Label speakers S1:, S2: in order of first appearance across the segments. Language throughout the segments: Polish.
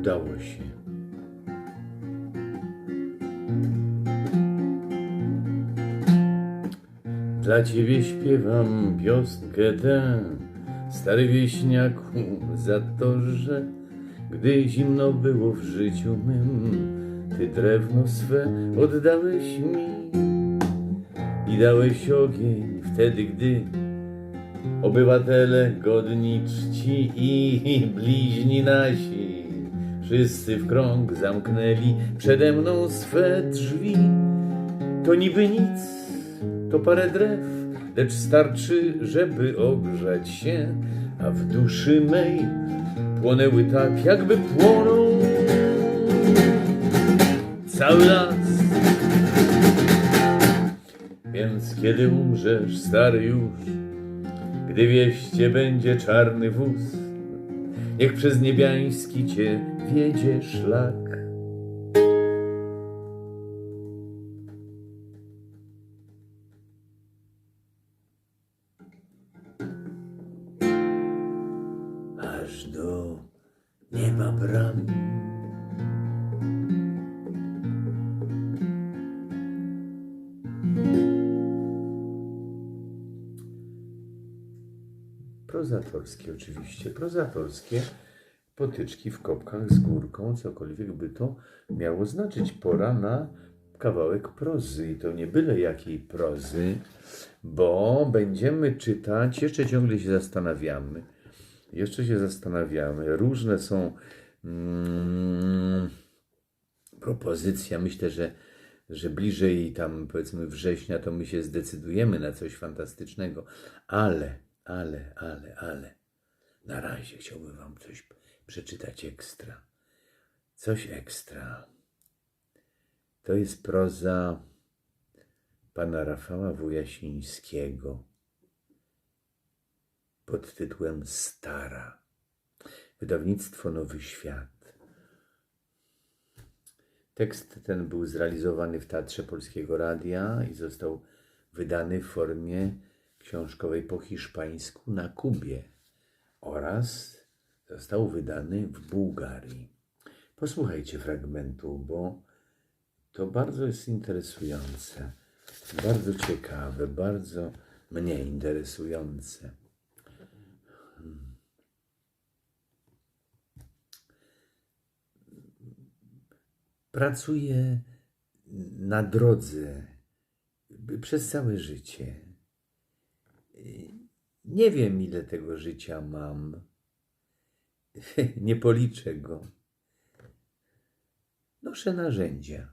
S1: udało się. Dla ciebie śpiewam piosenkę tę, stary wieśniaku, za to, że gdy zimno było w życiu mym, ty drewno swe oddałeś mi i dałeś ogień wtedy, gdy obywatele godni czci i bliźni nasi wszyscy w krąg zamknęli przede mną swe drzwi. To niby nic, to parę drew, lecz starczy, żeby ogrzać się, a w duszy mej płonęły tak, jakby płonął cały las. Więc kiedy umrzesz, stary już, gdy wieście będzie czarny wóz, niech przez niebiański cię wiedzie szlak. Aż do nieba bram. Prozatorskie oczywiście, prozatorskie potyczki w kopkach z górką, cokolwiek by to miało znaczyć. Pora na kawałek prozy. I to nie byle jakiej prozy, bo będziemy czytać, jeszcze ciągle się zastanawiamy, jeszcze się zastanawiamy, różne są mm, propozycje, myślę, że że bliżej tam powiedzmy września to my się zdecydujemy na coś fantastycznego, ale, ale, ale, ale na razie chciałbym wam coś przeczytać ekstra. Coś ekstra. To jest proza pana Rafała Wujasińskiego pod tytułem Stara. Wydawnictwo Nowy Świat. Tekst ten był zrealizowany w Teatrze Polskiego Radia i został wydany w formie książkowej po hiszpańsku na Kubie oraz został wydany w Bułgarii. Posłuchajcie fragmentu, bo to bardzo jest interesujące, bardzo ciekawe, bardzo mnie interesujące. Pracuję na drodze przez całe życie. Nie wiem, ile tego życia mam. Nie policzę go. Noszę narzędzia.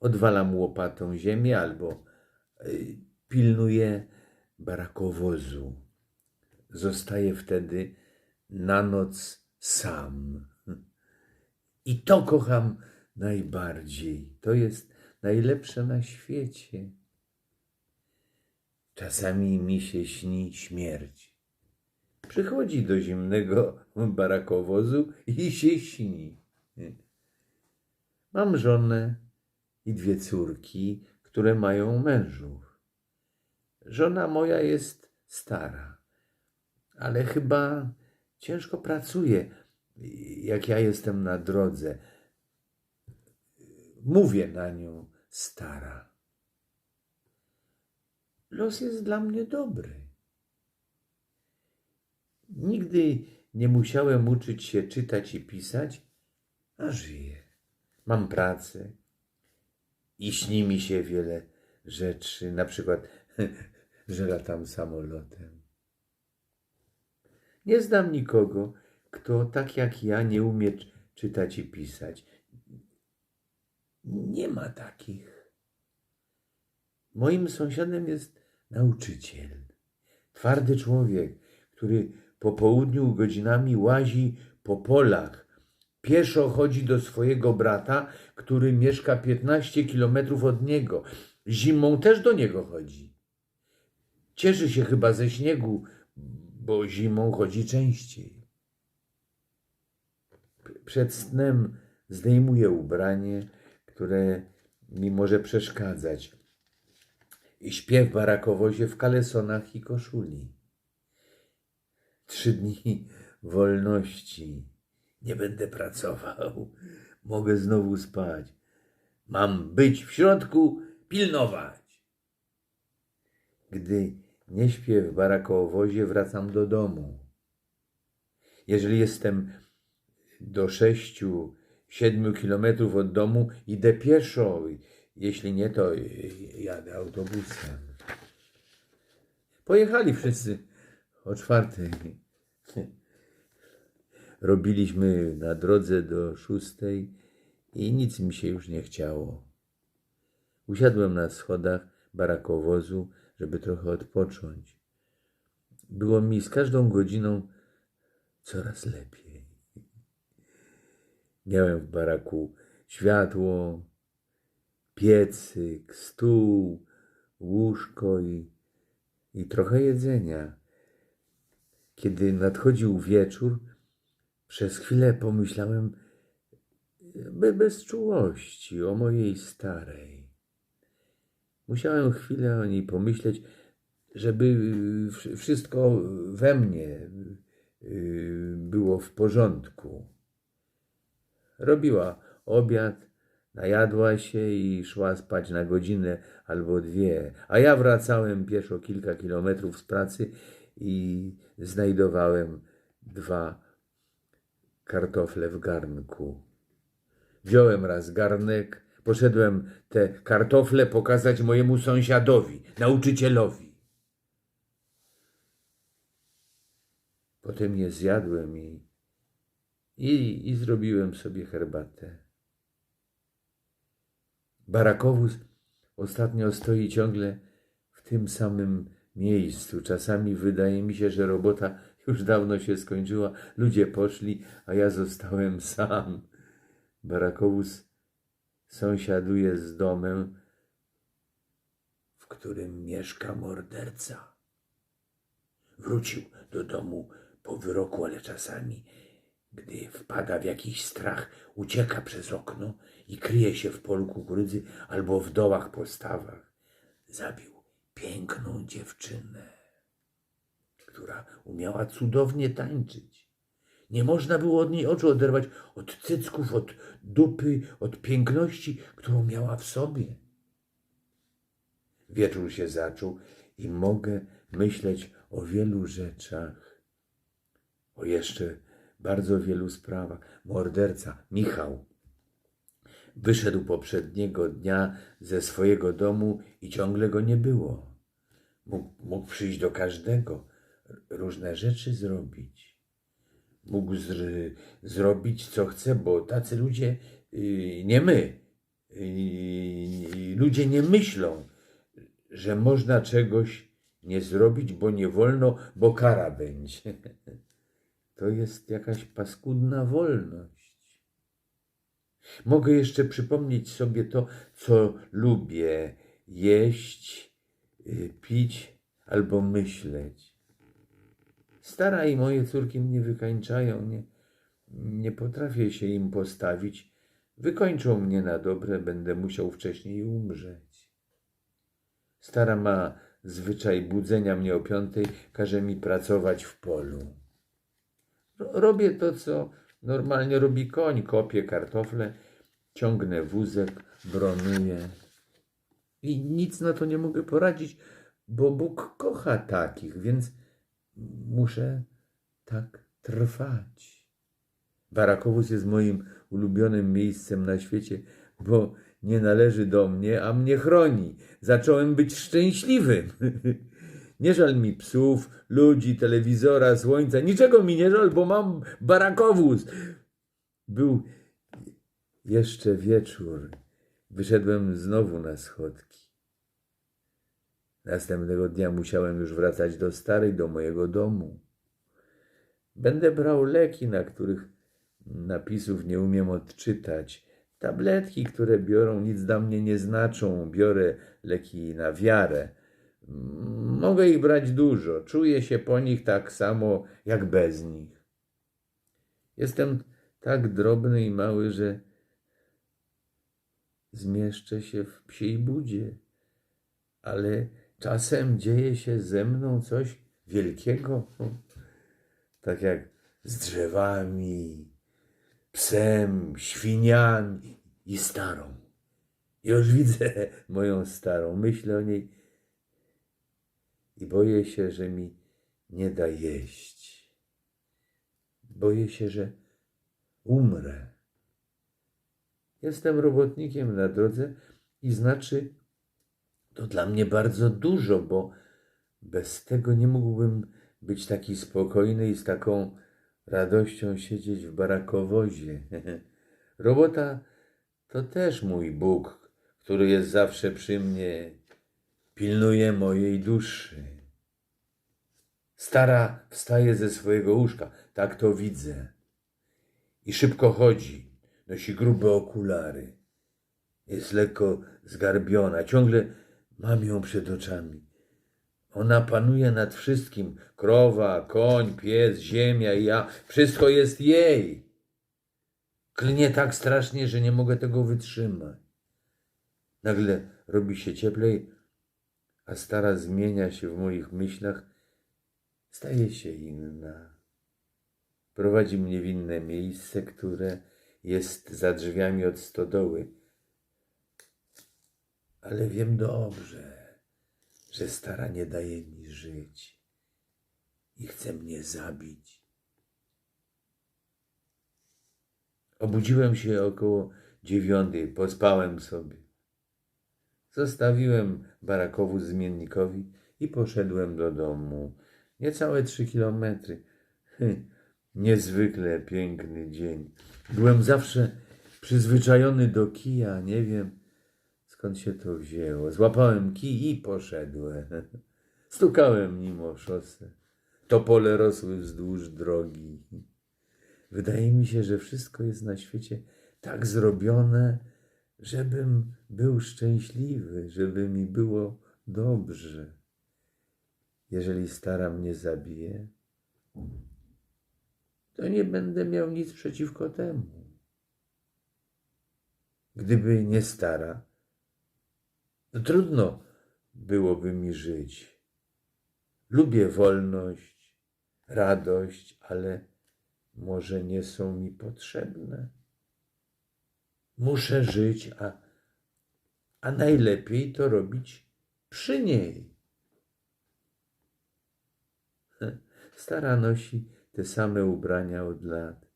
S1: Odwalam łopatą ziemię albo y, pilnuję barakowozu. Zostaję wtedy na noc sam. I to kocham najbardziej. To jest najlepsze na świecie. Czasami mi się śni śmierć. Przychodzi do zimnego barakowozu i się śni. Mam żonę i dwie córki, które mają mężów. Żona moja jest stara, ale chyba ciężko pracuje jak ja jestem na drodze, mówię na nią stara. Los jest dla mnie dobry. Nigdy nie musiałem uczyć się czytać i pisać, a żyję. Mam pracę i śni mi się wiele rzeczy, na przykład, że latam samolotem. Nie znam nikogo, kto tak jak ja nie umie czy- czytać i pisać. Nie ma takich. Moim sąsiadem jest nauczyciel. Twardy człowiek, który po południu godzinami łazi po polach. Pieszo chodzi do swojego brata, który mieszka 15 kilometrów od niego. Zimą też do niego chodzi. Cieszy się chyba ze śniegu, bo zimą chodzi częściej. Przed snem zdejmuję ubranie, które mi może przeszkadzać. I śpię w barakowozie w kalesonach i koszuli. Trzy dni wolności Nie będę pracował. Mogę znowu spać. Mam być w środku, pilnować. Gdy nie śpię w barakowozie, wracam do domu. Jeżeli jestem do sześciu, siedmiu kilometrów od domu, idę pieszo. Jeśli nie, to jadę autobusem. Pojechali wszyscy o czwartej. Robiliśmy na drodze do szóstej i nic mi się już nie chciało. Usiadłem na schodach barakowozu, żeby trochę odpocząć. Było mi z każdą godziną coraz lepiej. Miałem w baraku światło, piecyk, stół, łóżko i, i trochę jedzenia. Kiedy nadchodził wieczór, przez chwilę pomyślałem be- bez czułości o mojej starej. Musiałem chwilę o niej pomyśleć, żeby wsz- wszystko we mnie y, było w porządku. Robiła obiad, najadła się i szła spać na godzinę albo dwie, a ja wracałem pieszo kilka kilometrów z pracy i znajdowałem dwa kartofle w garnku. Wziąłem raz garnek, poszedłem te kartofle pokazać mojemu sąsiadowi, nauczycielowi. Potem je zjadłem i, i, i zrobiłem sobie herbatę. Barakowóz ostatnio stoi ciągle w tym samym miejscu. Czasami wydaje mi się, że robota już dawno się skończyła, ludzie poszli, a ja zostałem sam. Barakowóz sąsiaduje z domem, w którym mieszka morderca. Wrócił do domu po wyroku, ale czasami, gdy wpada w jakiś strach, ucieka przez okno i kryje się w polu kukurydzy albo w dołach po stawach. Zabił piękną dziewczynę, która umiała cudownie tańczyć. Nie można było od niej oczu oderwać od cycków, od dupy, od piękności, którą miała w sobie. Wieczór się zaczął i mogę myśleć o wielu rzeczach, o jeszcze bardzo wielu sprawach. Morderca, Michał, wyszedł poprzedniego dnia ze swojego domu i ciągle go nie było. Mógł, mógł przyjść do każdego, różne rzeczy zrobić. Mógł zr- zrobić co chce, bo tacy ludzie, yy, nie my, yy, ludzie nie myślą, że można czegoś nie zrobić, bo nie wolno, bo kara będzie. To jest jakaś paskudna wolność. Mogę jeszcze przypomnieć sobie to, co lubię jeść, y, pić albo myśleć. Stara i moje córki mnie wykańczają, nie, nie potrafię się im postawić. Wykończą mnie na dobre, będę musiał wcześniej umrzeć. Stara ma zwyczaj budzenia mnie o piątej, każe mi pracować w polu. Ro- Robię to, co normalnie robi koń. Kopię kartofle, ciągnę wózek, bronuję. I nic na to nie mogę poradzić, bo Bóg kocha takich, więc muszę tak trwać. Barakowóz jest moim ulubionym miejscem na świecie, bo nie należy do mnie, a mnie chroni. Zacząłem być szczęśliwym. Nie żal mi psów, ludzi, telewizora, słońca, niczego mi nie żal, bo mam barakowóz. Był jeszcze wieczór. Wyszedłem znowu na schodki. Następnego dnia musiałem już wracać do starej, do mojego domu. Będę brał leki, na których napisów nie umiem odczytać. Tabletki, które biorą, nic dla mnie nie znaczą. Biorę leki na wiarę. Mogę ich brać dużo. Czuję się po nich tak samo jak bez nich. Jestem tak drobny i mały, że zmieszczę się w psiej budzie. Ale czasem dzieje się ze mną coś wielkiego. Tak jak z drzewami, psem, świniami i starą. Już widzę moją starą, myślę o niej i boję się, że mi nie da jeść. Boję się, że umrę. Jestem robotnikiem na drodze i znaczy to dla mnie bardzo dużo, bo bez tego nie mógłbym być taki spokojny i z taką radością siedzieć w barakowozie. Robota to też mój Bóg, który jest zawsze przy mnie, pilnuje mojej duszy. Stara wstaje ze swojego łóżka, tak to widzę. I szybko chodzi, nosi grube okulary. Jest lekko zgarbiona, ciągle mam ją przed oczami. Ona panuje nad wszystkim. Krowa, koń, pies, ziemia i ja. Wszystko jest jej. Klnie tak strasznie, że nie mogę tego wytrzymać. Nagle robi się cieplej, a stara zmienia się w moich myślach. Staje się inna. Prowadzi mnie w inne miejsce, które jest za drzwiami od stodoły. Ale wiem dobrze, że stara nie daje mi żyć i chce mnie zabić. Obudziłem się około dziewiątej, pospałem sobie. Zostawiłem barakowóz zmiennikowi i poszedłem do domu. Niecałe trzy kilometry. Hm, Niezwykle piękny dzień. Byłem zawsze przyzwyczajony do kija, nie wiem skąd się to wzięło. Złapałem kij i poszedłem. Stukałem nim o szosę. Topole rosły wzdłuż drogi. Wydaje mi się, że wszystko jest na świecie tak zrobione, żebym był szczęśliwy, żeby mi było dobrze. Jeżeli stara mnie zabije, to nie będę miał nic przeciwko temu. Gdyby nie stara, to trudno byłoby mi żyć. Lubię wolność, radość, ale może nie są mi potrzebne. Muszę żyć, a, a najlepiej to robić przy niej. Stara nosi te same ubrania od lat.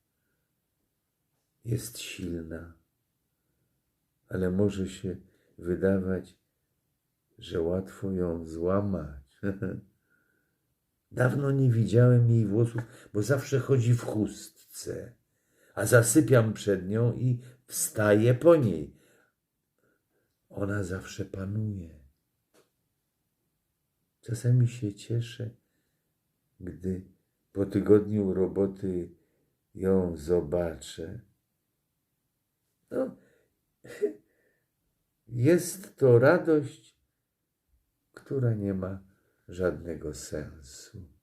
S1: Jest silna, ale może się wydawać, że łatwo ją złamać. Dawno nie widziałem jej włosów, bo zawsze chodzi w chustce, a zasypiam przed nią i wstaję po niej. Ona zawsze panuje. Czasami się cieszę, gdy po tygodniu roboty ją zobaczę. No, jest to radość, która nie ma żadnego sensu.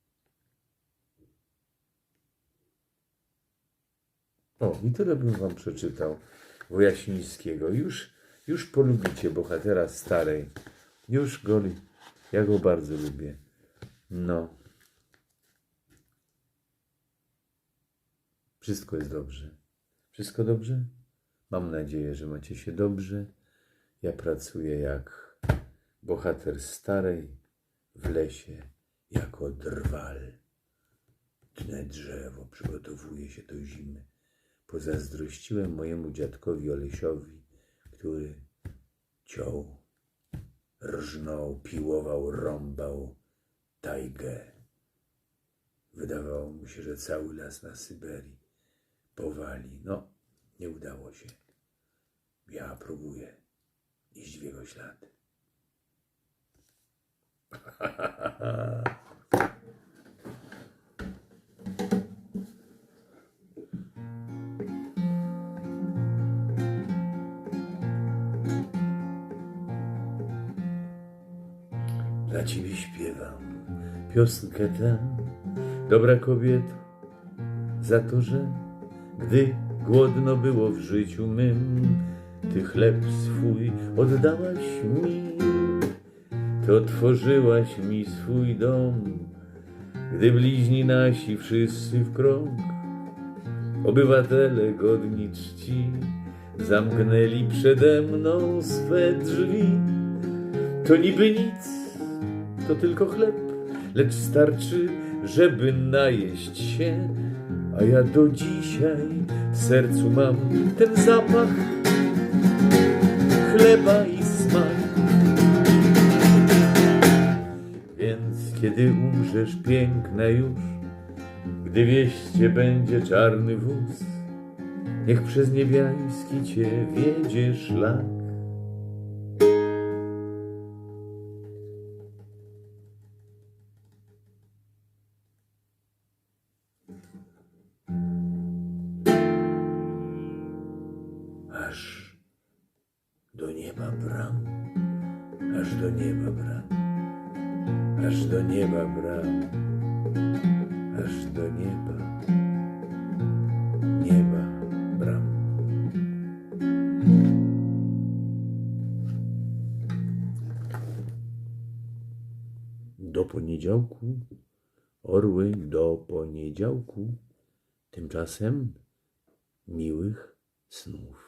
S1: O, i tyle bym wam przeczytał Wojasińskiego. Już, już polubicie bohatera starej. Już go, ja go bardzo lubię. No. Wszystko jest dobrze. Wszystko dobrze? Mam nadzieję, że macie się dobrze. Ja pracuję jak bohater starej w lesie, jako drwal. Tnę drzewo, przygotowuję się do zimy. Pozazdrościłem mojemu dziadkowi Olesiowi, który ciął, rżnął, piłował, rąbał tajgę. Wydawało mu się, że cały las na Syberii powali. No, nie udało się. Ja próbuję iść w jego ślady. piosenkę tę, dobra kobieto, za to, że gdy głodno było w życiu mym, ty chleb swój oddałaś mi, ty otworzyłaś mi swój dom, gdy bliźni nasi wszyscy w krąg. Obywatele godni czci zamknęli przede mną swe drzwi. To niby nic, to tylko chleb, lecz starczy, żeby najeść się. A ja do dzisiaj w sercu mam ten zapach chleba i smak. Więc kiedy umrzesz piękna już, gdy wieście będzie czarny wóz, niech przez niebiański cię wiedzie szlak. Aż do nieba bram, aż do nieba, nieba bram. Do poniedziałku, orły do poniedziałku, tymczasem miłych snów.